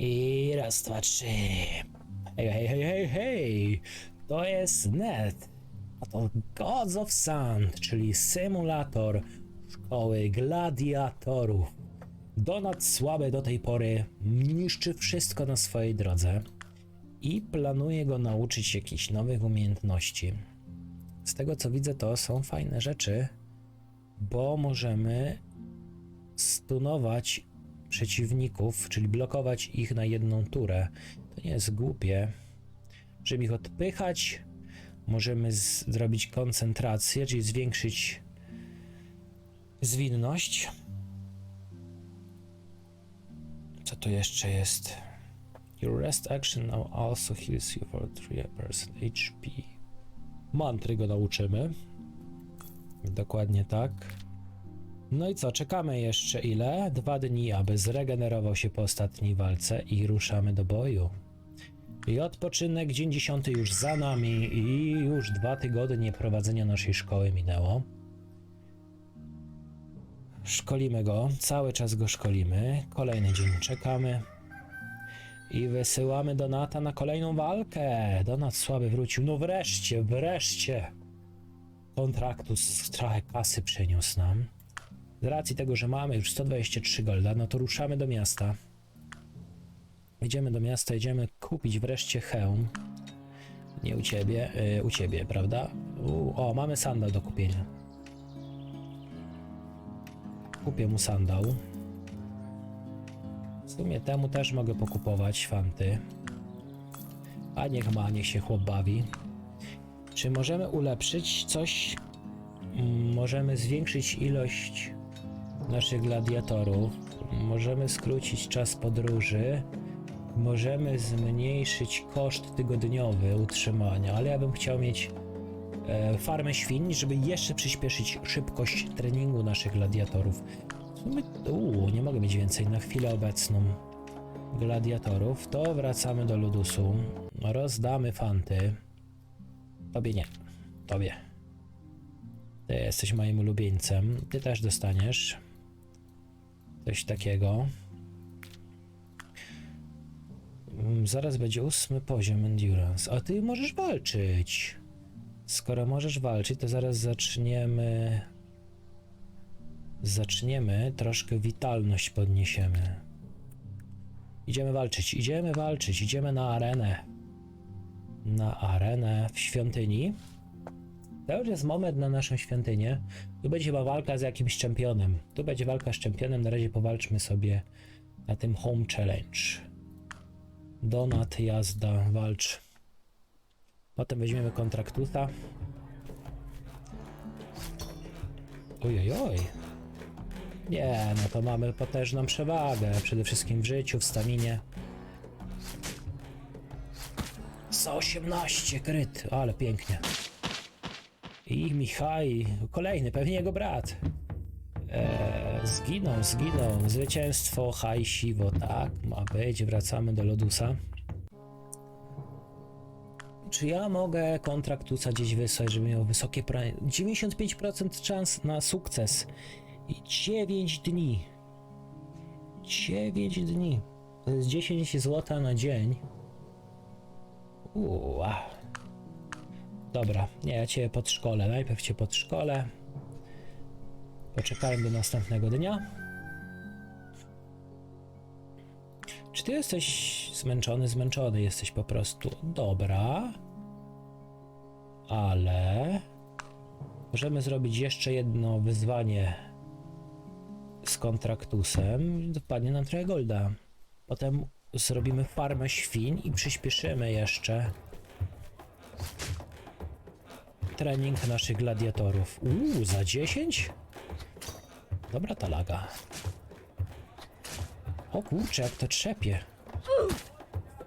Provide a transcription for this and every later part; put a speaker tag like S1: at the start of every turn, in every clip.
S1: I raz, dwa, trzy. Hej, hej, hej, hej, hej! To jest net. A to Gods of Sand, czyli symulator szkoły gladiatorów. Donat słaby do tej pory niszczy wszystko na swojej drodze i planuje go nauczyć jakichś nowych umiejętności. Z tego co widzę, to są fajne rzeczy, bo możemy stunować przeciwników, czyli blokować ich na jedną turę. To nie jest głupie. Żeby ich odpychać, możemy zrobić koncentrację, czyli zwiększyć zwinność. Co tu jeszcze jest? Your rest action now also heals you for 3% HP. Mantry go nauczymy. Dokładnie tak. No i co, czekamy jeszcze ile? Dwa dni, aby zregenerował się po ostatniej walce i ruszamy do boju. I odpoczynek, dzień dziesiąty już za nami i już dwa tygodnie prowadzenia naszej szkoły minęło. Szkolimy go, cały czas go szkolimy. Kolejny dzień czekamy. I wysyłamy Donata na kolejną walkę. Donat słaby wrócił. No wreszcie, wreszcie. Kontraktus trochę kasy przyniósł nam. Z racji tego, że mamy już 123 golda, no to ruszamy do miasta. Idziemy do miasta, idziemy kupić wreszcie hełm. Nie u ciebie, y, u ciebie, prawda? U, o, mamy sandał do kupienia. Kupię mu sandał. W sumie temu też mogę pokupować fanty. A niech ma, niech się chłop bawi. Czy możemy ulepszyć coś? Mm, Możemy zwiększyć ilość naszych gladiatorów. Możemy skrócić czas podróży. Możemy zmniejszyć koszt tygodniowy utrzymania, ale ja bym chciał mieć e, farmę świń, żeby jeszcze przyspieszyć szybkość treningu naszych gladiatorów. W sumie, uu, nie mogę mieć więcej na chwilę obecną gladiatorów. To wracamy do Ludusu. Rozdamy fanty. Tobie nie. Tobie. Ty jesteś moim ulubieńcem. Ty też dostaniesz coś takiego. Mm, Zaraz będzie ósmy poziom endurance. A ty możesz walczyć. Skoro możesz walczyć, to zaraz zaczniemy. Zaczniemy, troszkę witalność podniesiemy. Idziemy walczyć, idziemy walczyć, idziemy na arenę. Na arenę w świątyni. To już jest moment na naszą świątynię. Tu będzie chyba walka z jakimś czempionem. Tu będzie walka z czempionem. Na razie powalczmy sobie na tym Home Challenge. Donat, jazda, walcz. Potem weźmiemy kontraktusa. Ojojoj. Nie, no to mamy potężną przewagę. Przede wszystkim w życiu, w staminie. 118 kryt, ale pięknie. I Michaj, kolejny, pewnie jego brat. Eee, zginął, zginął. Zwycięstwo Haj Siwo, tak ma być. Wracamy do Lodusa. Czy ja mogę kontraktusa gdzieś wysłać, żeby miał wysokie pranie? 95% szans na sukces. I 9 dni. 9 dni. To jest 10 zł na dzień. Uuu. Dobra, nie, ja cię podszkolę. Najpierw cię podszkolę. Poczekałem do następnego dnia. Czy ty jesteś zmęczony? Zmęczony jesteś po prostu. Dobra. Ale możemy zrobić jeszcze jedno wyzwanie z kontraktusem. Dopadnie nam trochę golda. Potem zrobimy farmę świń i przyspieszymy jeszcze trening naszych gladiatorów. Uuu, za 10? Dobra ta laga. O kurczę, jak to trzepie.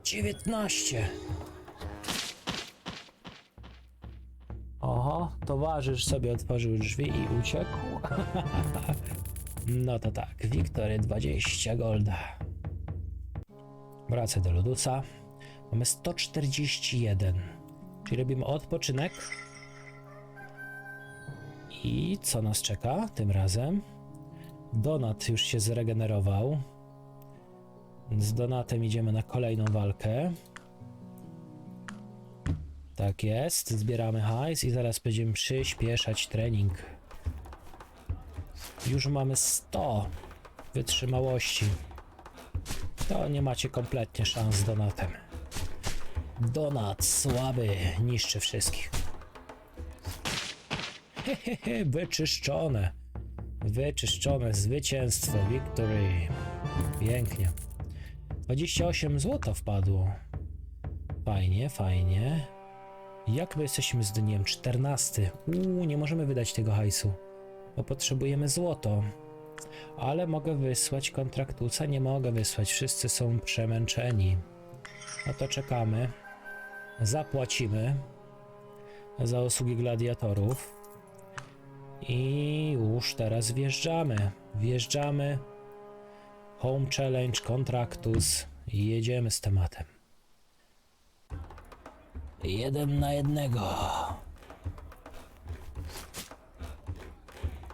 S1: 19. Oho, towarzysz sobie otworzył drzwi i uciekł. no to tak, Wiktory 20 golda. Wracę do Lodusa. Mamy 141. Czyli robimy odpoczynek. I co nas czeka tym razem? Donat już się zregenerował. Z Donatem idziemy na kolejną walkę. Tak jest, zbieramy hajs i zaraz będziemy przyspieszać trening. Już mamy 100 wytrzymałości. To nie macie kompletnie szans z Donatem. Donat słaby, niszczy wszystkich. Hehehe, wyczyszczone. Wyczyszczone zwycięstwo, victory. Pięknie. 28 zł wpadło. Fajnie, fajnie. Jak my jesteśmy z dniem 14? Uuu, nie możemy wydać tego hajsu, bo potrzebujemy złoto. Ale mogę wysłać kontraktusa? Nie mogę wysłać, wszyscy są przemęczeni. No to czekamy. Zapłacimy za usługi gladiatorów. I już teraz wjeżdżamy. Wjeżdżamy. Home Challenge, Kontraktus. i Jedziemy z tematem. Jeden na jednego.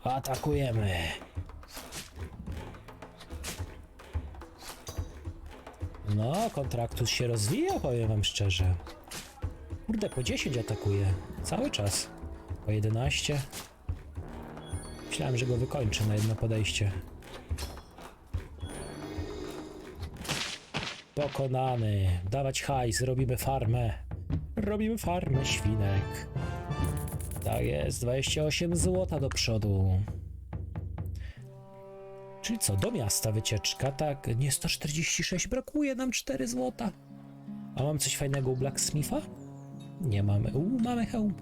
S1: Atakujemy. No, kontraktus się rozwija, powiem wam szczerze. Kurde, po 10 atakuje. Cały czas. Po 11. Myślałem, że go wykończę na jedno podejście. Pokonany. Dawać hajs, robimy farmę. Robimy farmę świnek. Tak jest, 28 złota do przodu. Czyli co, do miasta wycieczka, tak? Nie 146, brakuje nam 4 złota. A mam coś fajnego u Blacksmitha? Nie mamy. U, mamy hełm.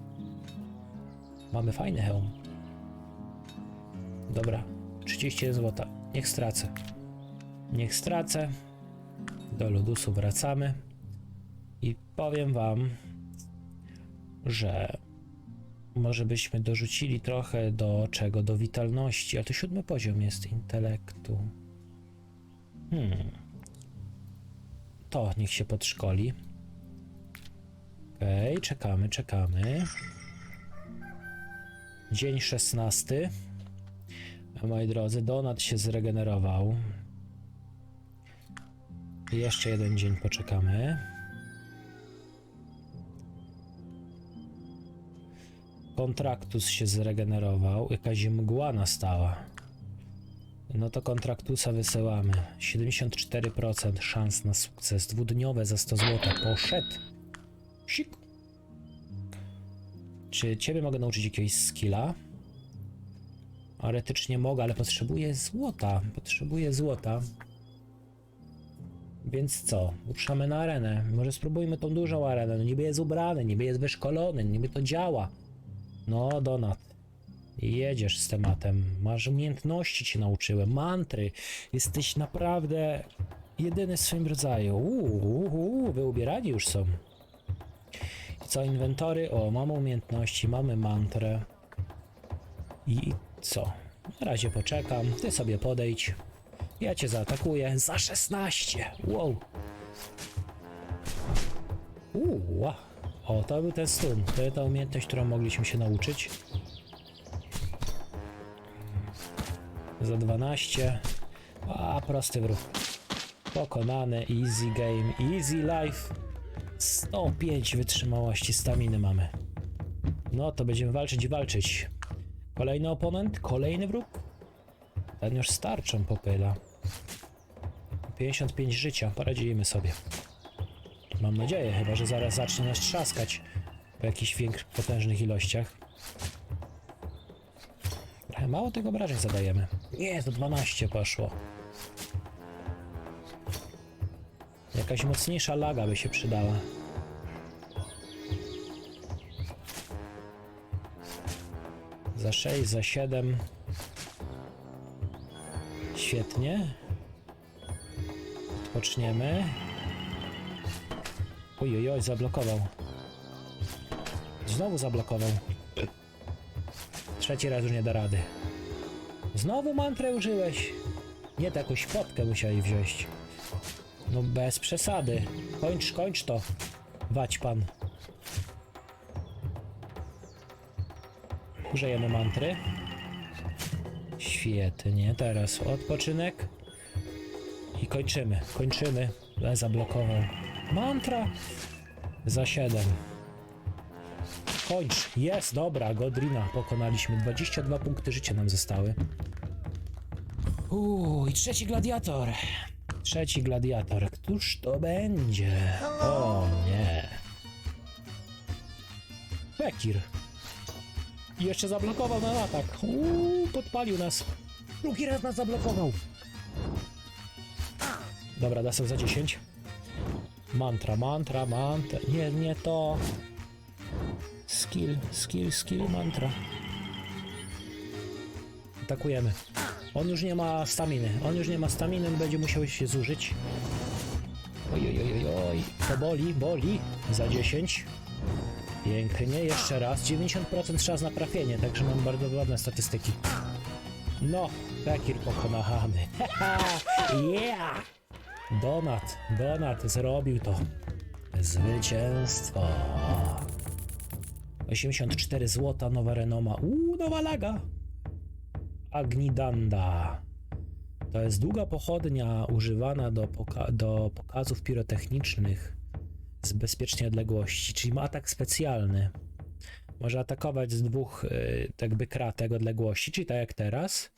S1: Mamy fajny hełm. Dobra, 31 złota. Niech stracę. Niech stracę. Do lodusu wracamy. I powiem wam, że może byśmy dorzucili trochę do czego? Do witalności, a to siódmy poziom jest intelektu. Hmm. To niech się podszkoli. Okej, okay, czekamy, czekamy. Dzień szesnasty. Moi drodzy, Donat się zregenerował. Jeszcze jeden dzień poczekamy. Kontraktus się zregenerował. Jakaś mgła nastała. No to kontraktusa wysyłamy. 74% szans na sukces. Dwudniowe za 100 zł. Poszedł. Sik. Czy ciebie mogę nauczyć jakiegoś skilla? Teoretycznie mogę, ale potrzebuję złota. Potrzebuję złota. Więc co? Ruszamy na arenę. Może spróbujmy tą dużą arenę. No niby jest ubrany, niby jest wyszkolony, niby to działa. No, Donat. Jedziesz z tematem. Masz umiejętności cię nauczyłem. Mantry. Jesteś naprawdę jedyny w swoim rodzaju. Uuu, uu, wy ubierani już są. Co, inwentory? O, mamy umiejętności, mamy mantrę. I co? Na razie poczekam. Ty sobie podejdź. Ja cię zaatakuję za 16. Wow. Uuu, ła. O, to był ten stun. To jest ta umiejętność, którą mogliśmy się nauczyć. Za 12. A, prosty wróg. Pokonany, easy game, easy life. 105 wytrzymałości staminy mamy. No to będziemy walczyć i walczyć. Kolejny oponent, kolejny wróg. Ten już starczą popyla. 55 życia, poradzimy sobie. Mam nadzieję, chyba że zaraz zacznie nas trzaskać po jakichś większych, potężnych ilościach. Trochę mało tych obrażeń zadajemy. Nie, to 12 poszło. Jakaś mocniejsza laga by się przydała. Za 6, za 7. Świetnie. Odpoczniemy. Oj, oj, zablokował. Znowu zablokował. Trzeci raz już nie da rady. Znowu mantrę użyłeś. Nie, to jakąś musieli wziąć. No bez przesady. Kończ, kończ to. Wać pan. Użyjemy mantry. Świetnie, teraz odpoczynek. I kończymy, kończymy. E, zablokował. Mantra. Za 7. Kończ. Jest, dobra, Godrina pokonaliśmy. 22 punkty życia nam zostały. Uuu, i trzeci gladiator. Trzeci gladiator. Któż to będzie? O nie. Bekir. I jeszcze zablokował na atak. Uuu, podpalił nas. Drugi raz nas zablokował. Dobra, dasał za 10. Mantra, mantra, mantra. Nie, nie to. Skill, skill, skill, mantra. Atakujemy. On już nie ma staminy. On już nie ma staminy, będzie musiał się zużyć. Oj, oj, oj, oj, oj. To boli, boli. Za 10. Pięknie, jeszcze raz. 90% szans na trafienie, także mam bardzo ładne statystyki. No, Bekir pokonany. yeah! Donat, Donat zrobił to. Zwycięstwo. 84 złota, nowa renoma. Uuu, nowa laga. Agnidanda. To jest długa pochodnia używana do, poka- do pokazów pirotechnicznych z bezpiecznej odległości, czyli ma atak specjalny. Może atakować z dwóch y, tak jakby kratek odległości, czyli tak jak teraz.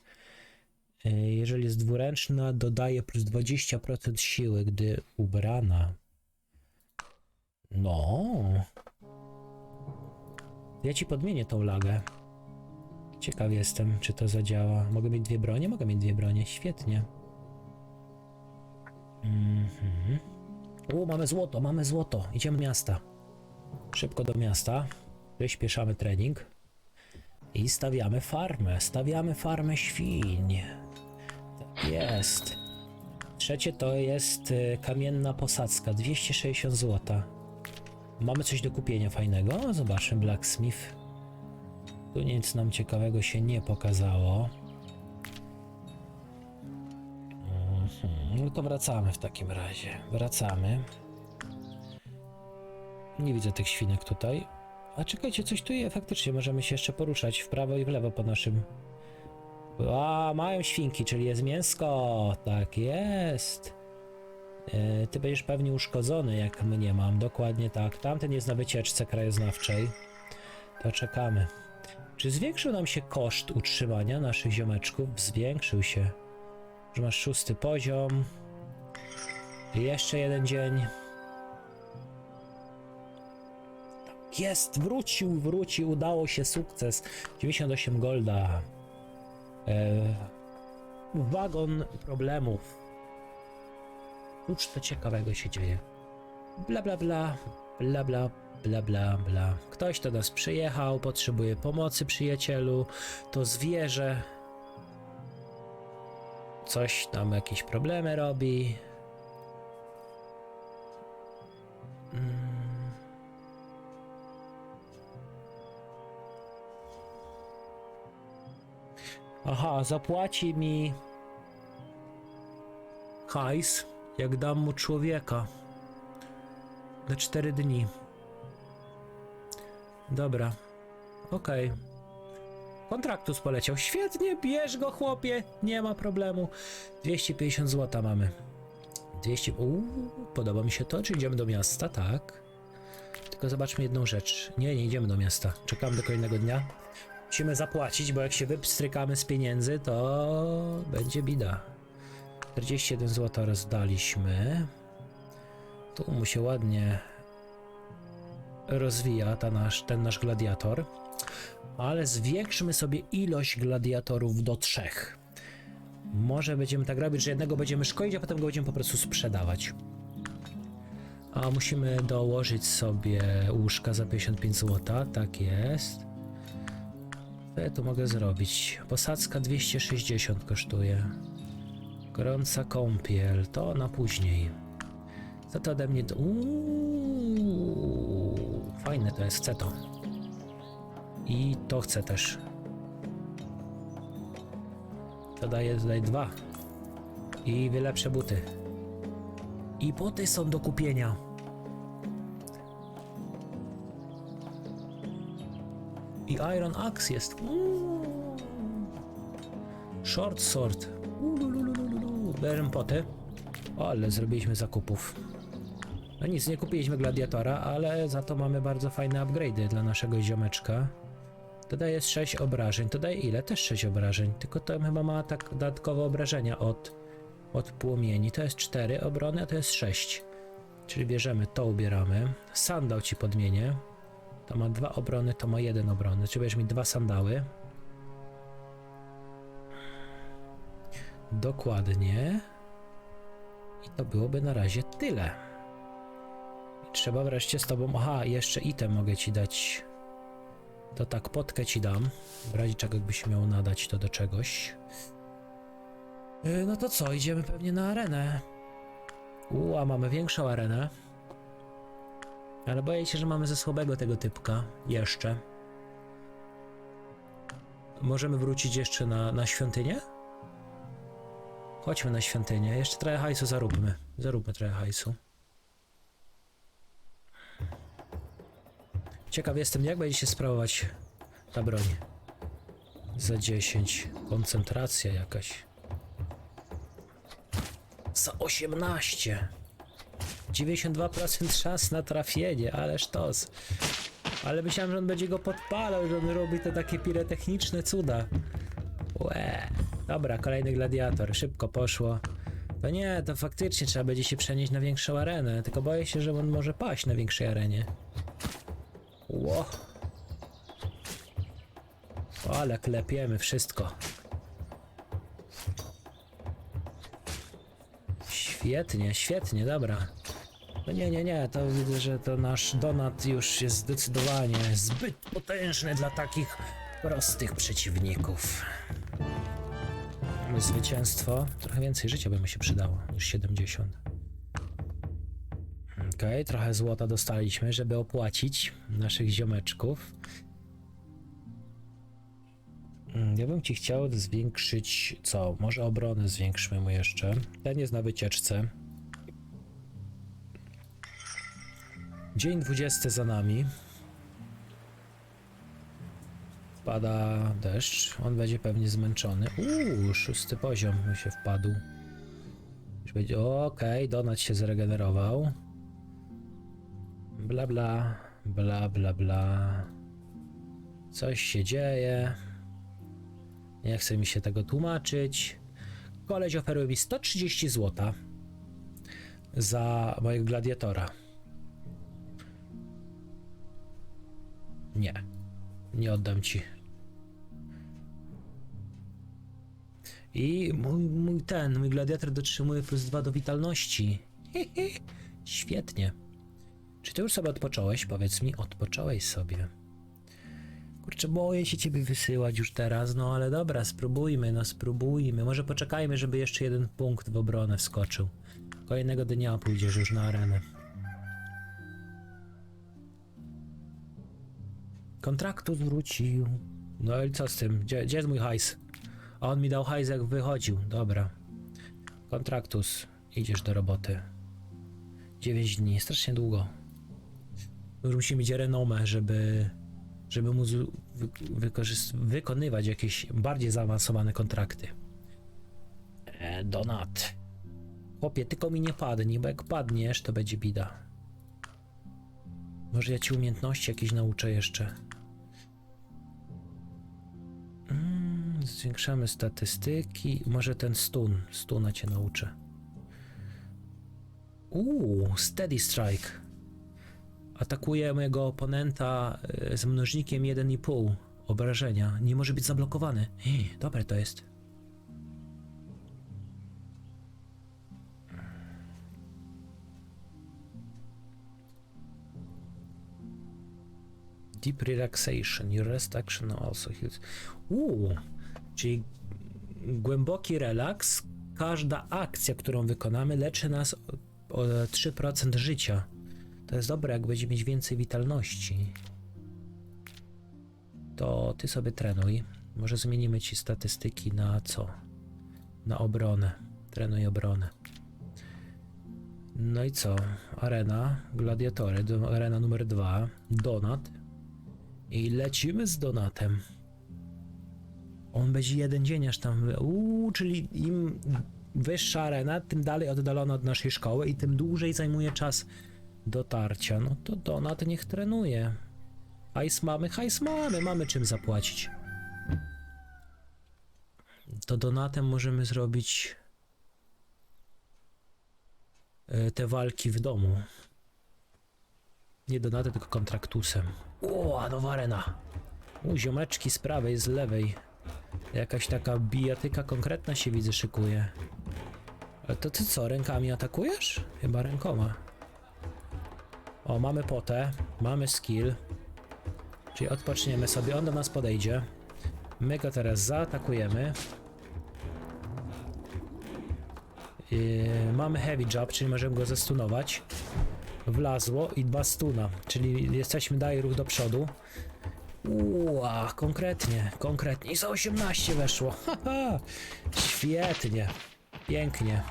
S1: Y, Jeżeli jest dwuręczna, dodaje plus 20% siły, gdy ubrana. No. Ja ci podmienię tą lagę. Ciekaw jestem, czy to zadziała. Mogę mieć dwie bronie? Mogę mieć dwie bronie. Świetnie. Mhm. O, mamy złoto, mamy złoto. Idziemy do miasta. Szybko do miasta. Przyspieszamy trening. I stawiamy farmę. Stawiamy farmę świń. Tak jest. Trzecie to jest y, kamienna posadzka. 260 zł. Mamy coś do kupienia fajnego. Zobaczmy, Blacksmith. Tu nic nam ciekawego się nie pokazało. No to wracamy w takim razie. Wracamy. Nie widzę tych świnek tutaj. A czekajcie, coś tu jest. Faktycznie możemy się jeszcze poruszać w prawo i w lewo po naszym. A, mają świnki, czyli jest mięsko. Tak jest. E, ty będziesz pewnie uszkodzony, jak my nie mam. Dokładnie tak. Tamten jest na wycieczce krajoznawczej. To czekamy. Czy zwiększył nam się koszt utrzymania naszych ziomeczków? Zwiększył się. Że masz szósty poziom. Jeszcze jeden dzień. Jest, wrócił, wrócił, udało się, sukces. 98 golda. E, wagon problemów. Cóż to ciekawego się dzieje? Bla bla bla, bla bla, bla bla bla. Ktoś do nas przyjechał, potrzebuje pomocy przyjacielu. To zwierzę. Coś tam jakieś problemy robi. Mm. Aha, zapłaci mi hajs, jak dam mu człowieka. Na 4 dni. Dobra. Okej. Kontraktus poleciał. Świetnie, bierz go, chłopie. Nie ma problemu. 250 zł mamy. 200. Uuu, podoba mi się to. Czy idziemy do miasta? Tak. Tylko zobaczmy jedną rzecz. Nie, nie idziemy do miasta. Czekamy do kolejnego dnia. Musimy zapłacić, bo jak się wypstrykamy z pieniędzy, to będzie bida. 41 zł rozdaliśmy. Tu mu się ładnie rozwija ta nasz, ten nasz gladiator. Ale zwiększmy sobie ilość gladiatorów do trzech. Może będziemy tak robić, że jednego będziemy szkolić, a potem go będziemy po prostu sprzedawać. A musimy dołożyć sobie łóżka za 55 zł. Tak jest. Co ja tu mogę zrobić? Posadzka 260 kosztuje. Gorąca kąpiel, to na później. Co to ode mnie? Uuu, fajne to jest, chcę to. I to chcę też. To daje tutaj dwa. I wylepszę buty. I buty są do kupienia. I Iron Axe jest. Short sword. Bierzemy poty. Ale zrobiliśmy zakupów. No nic, nie kupiliśmy gladiatora, ale za to mamy bardzo fajne upgrade'y dla naszego ziomeczka. To daje 6 obrażeń. To daje ile? Też 6 obrażeń. Tylko to chyba ma tak dodatkowe obrażenia od, od płomieni. To jest 4 obrony, a to jest 6. Czyli bierzemy to, ubieramy. Sandał ci podmienię. To ma dwa obrony, to ma jeden obrony. Czyli będziesz mi dwa sandały. Dokładnie. I to byłoby na razie tyle. Trzeba wreszcie z tobą. Aha, jeszcze item mogę ci dać. To tak, potkę ci dam. W razie czego jakbyś miał nadać to do czegoś. Yy, No to co, idziemy pewnie na arenę. Ua, mamy większą arenę. Ale boję się, że mamy ze słabego tego typka. Jeszcze. Możemy wrócić jeszcze na, na świątynię? Chodźmy na świątynię. Jeszcze trochę hajsu zaróbmy. Zaróbmy trochę hajsu. Ciekaw jestem, jak będzie się sprawować ta broń. Za 10. Koncentracja jakaś. Za 18. 92% szans na trafienie, ale sztos. Ale myślałem, że on będzie go podpalał, że on robi te takie pirotechniczne cuda. Łe. Dobra, kolejny gladiator. Szybko poszło. To nie, to faktycznie trzeba będzie się przenieść na większą arenę. Tylko boję się, że on może paść na większej arenie. Ło. Ale klepiemy wszystko. Świetnie, świetnie, dobra. No nie, nie, nie, to widzę, że to nasz donat już jest zdecydowanie zbyt potężny dla takich prostych przeciwników. Zwycięstwo. Trochę więcej życia by mi się przydało niż 70. Trochę złota dostaliśmy, żeby opłacić naszych ziomeczków. Mm, Ja bym ci chciał zwiększyć. Co? Może obronę zwiększmy mu jeszcze. Ten jest na wycieczce. Dzień 20 za nami. Pada deszcz. On będzie pewnie zmęczony. Uuu, szósty poziom mu się wpadł. Już będzie. Okej, donat się zregenerował. Bla bla, bla bla bla. Coś się dzieje. Nie chce mi się tego tłumaczyć. Koleś oferuje mi 130 zł za mojego gladiatora. Nie, nie oddam ci. I mój, mój ten, mój gladiator dotrzymuje plus 2 do witalności. Świetnie. Czy ty już sobie odpocząłeś? Powiedz mi, odpocząłeś sobie. Kurczę, boję się ciebie wysyłać już teraz, no ale dobra, spróbujmy, no spróbujmy. Może poczekajmy, żeby jeszcze jeden punkt w obronę wskoczył. Kolejnego dnia pójdziesz już na arenę. Kontraktu zwrócił. No i co z tym? Gdzie, gdzie jest mój hajs? A on mi dał hajs jak wychodził. Dobra. Kontraktus. Idziesz do roboty. 9 dni, strasznie długo. Musimy mieć renomę, żeby, żeby móc wykonywać jakieś bardziej zaawansowane kontrakty. E, donat. Chłopie, tylko mi nie padnij, bo jak padniesz, to będzie bida. Może ja ci umiejętności jakieś nauczę jeszcze. Mm, zwiększamy statystyki. Może ten stun. Stuna cię nauczę. Uuu, Steady Strike. Atakuje mojego oponenta e, z mnożnikiem 1,5 obrażenia. Nie może być zablokowany. Ej, dobre to jest. Deep relaxation. Your rest action also heals. Uuu, czyli głęboki relaks. Każda akcja, którą wykonamy, leczy nas o 3% życia. To jest dobre, jak będzie mieć więcej witalności. To ty sobie trenuj. Może zmienimy ci statystyki na co? Na obronę. Trenuj obronę. No i co? Arena, gladiatory, arena numer dwa, donat. I lecimy z donatem. On będzie jeden dzień aż tam. Uuu, czyli im wyższa arena, tym dalej oddalona od naszej szkoły i tym dłużej zajmuje czas dotarcia. No to Donat niech trenuje. Hajs mamy, hajs mamy, mamy czym zapłacić. To Donatem możemy zrobić e, te walki w domu. Nie Donatem, tylko kontraktusem. O, nowa arena. U, ziomeczki z prawej, z lewej. Jakaś taka bijatyka konkretna się widzę szykuje. Ale to ty co, rękami atakujesz? Chyba rękoma. O, mamy potę, mamy skill. Czyli odpoczniemy sobie, on do nas podejdzie. My go teraz zaatakujemy. Yy, mamy heavy jab, czyli możemy go zestunować. Wlazło i dwa stuna, czyli jesteśmy dalej ruch do przodu. Ua, konkretnie, konkretnie. I za 18 weszło. Haha, świetnie, pięknie.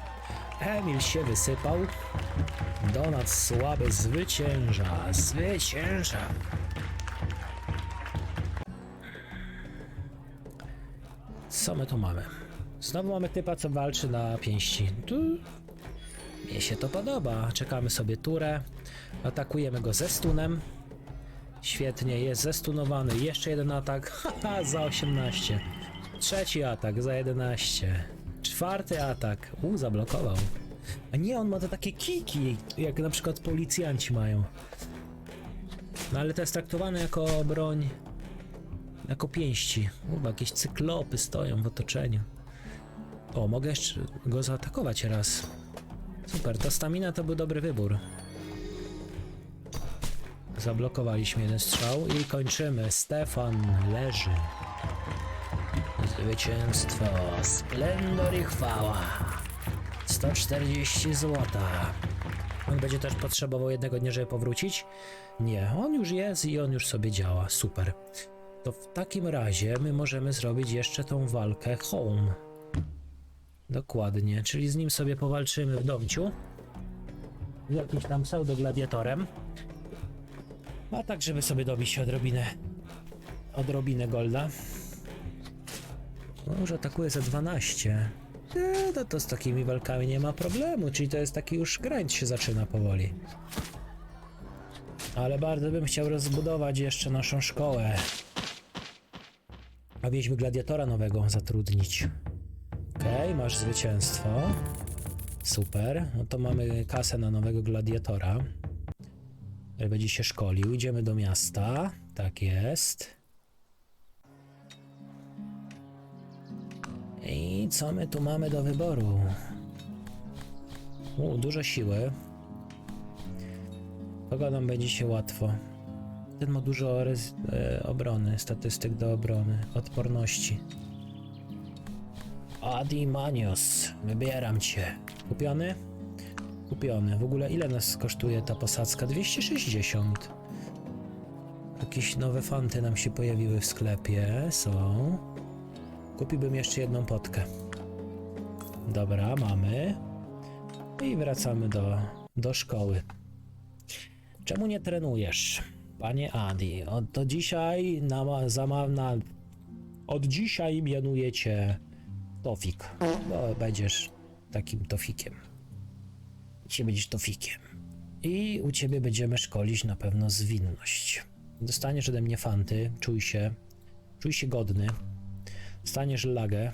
S1: Emil się wysypał. Donat słaby zwycięża, zwycięża. Co my tu mamy? Znowu mamy typa, co walczy na pięści. Tu mnie się to podoba. Czekamy sobie turę. Atakujemy go ze stunem. Świetnie, jest zestunowany. Jeszcze jeden atak. Haha, za 18. Trzeci atak za 11. Czwarty atak. U, zablokował. A nie, on ma te takie kiki, jak na przykład policjanci mają. No ale to jest traktowane jako broń. Jako pięści. U, jakieś cyklopy stoją w otoczeniu. O, mogę jeszcze go zaatakować raz. Super, ta stamina to był dobry wybór. Zablokowaliśmy jeden strzał i kończymy. Stefan leży. Zwycięstwo, splendor i chwała. 140 złota. On będzie też potrzebował jednego dnia, żeby powrócić? Nie, on już jest i on już sobie działa. Super. To w takim razie my możemy zrobić jeszcze tą walkę home. Dokładnie, czyli z nim sobie powalczymy w domciu. Z jakimś tam pseudo-gladiatorem. A tak, żeby sobie dobić odrobinę, odrobinę golda. No, już atakuje za 12. Nie, no to z takimi walkami nie ma problemu, czyli to jest taki już grind się zaczyna powoli. Ale bardzo bym chciał rozbudować jeszcze naszą szkołę. A mieliśmy gladiatora nowego zatrudnić. Okej, masz zwycięstwo. Super. No to mamy kasę na nowego gladiatora. Będzie się szkolił. Idziemy do miasta. Tak jest. I co my tu mamy do wyboru? U, dużo siły. Kogo nam będzie się łatwo? Ten ma dużo e, obrony, statystyk do obrony, odporności. Adi Manios, wybieram cię. Kupiony? Kupiony. W ogóle ile nas kosztuje ta posadzka? 260. Jakieś nowe fanty nam się pojawiły w sklepie. Są. Kupiłbym jeszcze jedną potkę. Dobra, mamy. I wracamy do, do szkoły. Czemu nie trenujesz? Panie Adi, od dzisiaj na, za, na, od dzisiaj mianuję cię Tofik. Będziesz takim Tofikiem. Dzisiaj będziesz Tofikiem. I u ciebie będziemy szkolić na pewno zwinność. Dostaniesz ode mnie fanty, czuj się, czuj się godny. Staniesz lagę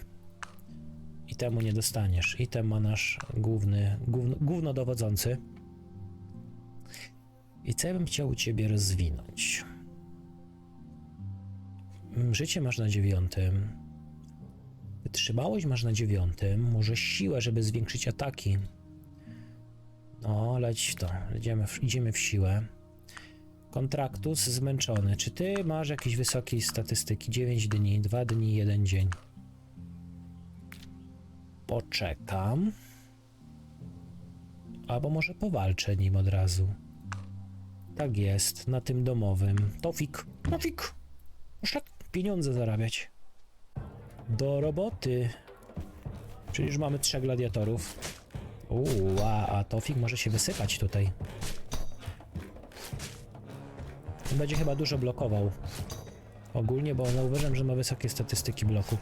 S1: i temu nie dostaniesz. I ten ma nasz główny, główno, głównodowodzący. I co ja bym chciał u ciebie rozwinąć? Mm, Życie masz na dziewiątym. Wytrzymałość masz na dziewiątym. Może siłę, żeby zwiększyć ataki. No, leć to. Idziemy w, idziemy w siłę. Kontraktus zmęczony. Czy ty masz jakieś wysokie statystyki? 9 dni, 2 dni, 1 dzień. Poczekam. Albo może powalczę nim od razu. Tak jest, na tym domowym. Tofik, Tofik! Muszę pieniądze zarabiać. Do roboty. Czyli już mamy trzech gladiatorów. Uuu, a, a Tofik może się wysypać tutaj. Będzie chyba dużo blokował. Ogólnie, bo zauważam, że ma wysokie statystyki bloku.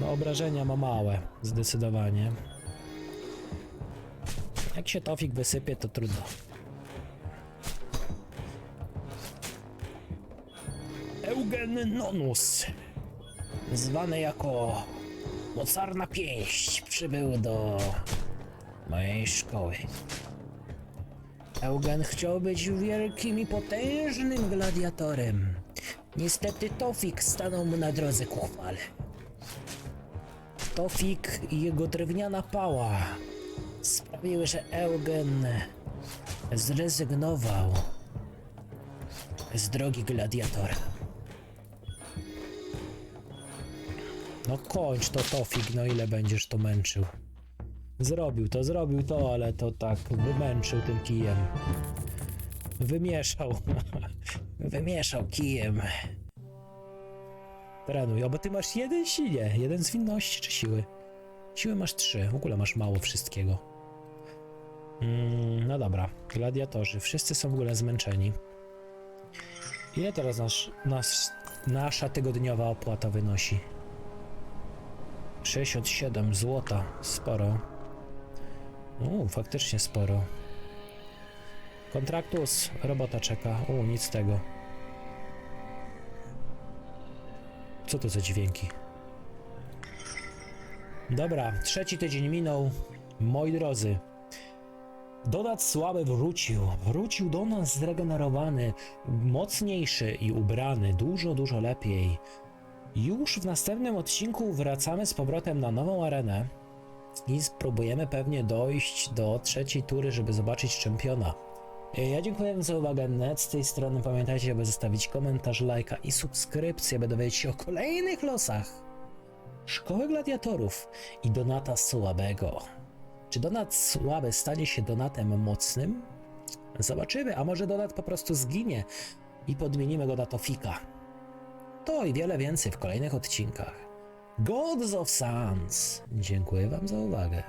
S1: No obrażenia ma małe, zdecydowanie. Jak się Tofik wysypie, to trudno. Eugen Nonus, zwany jako mocarna pięść, przybył do mojej szkoły. Eugen chciał być wielkim i potężnym gladiatorem. Niestety Tofik stanął mu na drodze ku chwale. Tofik i jego drewniana pała sprawiły, że Eugen zrezygnował z drogi gladiatora. No kończ to Tofik, no ile będziesz to męczył. Zrobił to, zrobił to, ale to tak wymęczył tym kijem. Wymieszał. Wymieszał kijem. Trenuj, o bo ty masz jeden silie, jeden zwinności czy siły? Siły masz trzy, w ogóle masz mało wszystkiego. Mm, no dobra, gladiatorzy, wszyscy są w ogóle zmęczeni. Ile teraz nasz, nasz, nasza tygodniowa opłata wynosi? 67 złota, sporo. U, faktycznie sporo. Kontraktus, robota czeka. U, nic z tego. Co to za dźwięki? Dobra, trzeci tydzień minął. Moi drodzy, Donat słaby wrócił. Wrócił do nas zregenerowany, mocniejszy i ubrany dużo, dużo lepiej. Już w następnym odcinku wracamy z powrotem na nową arenę i spróbujemy pewnie dojść do trzeciej tury, żeby zobaczyć czempiona. Ja dziękuję za uwagę, Net z tej strony. Pamiętajcie, aby zostawić komentarz, lajka i subskrypcję, by dowiedzieć się o kolejnych losach Szkoły Gladiatorów i Donata Słabego. Czy Donat Słaby stanie się Donatem mocnym? Zobaczymy, a może Donat po prostu zginie i podmienimy go na Tofika. To i wiele więcej w kolejnych odcinkach. Gods of Suns. Dziękuję Wam za uwagę.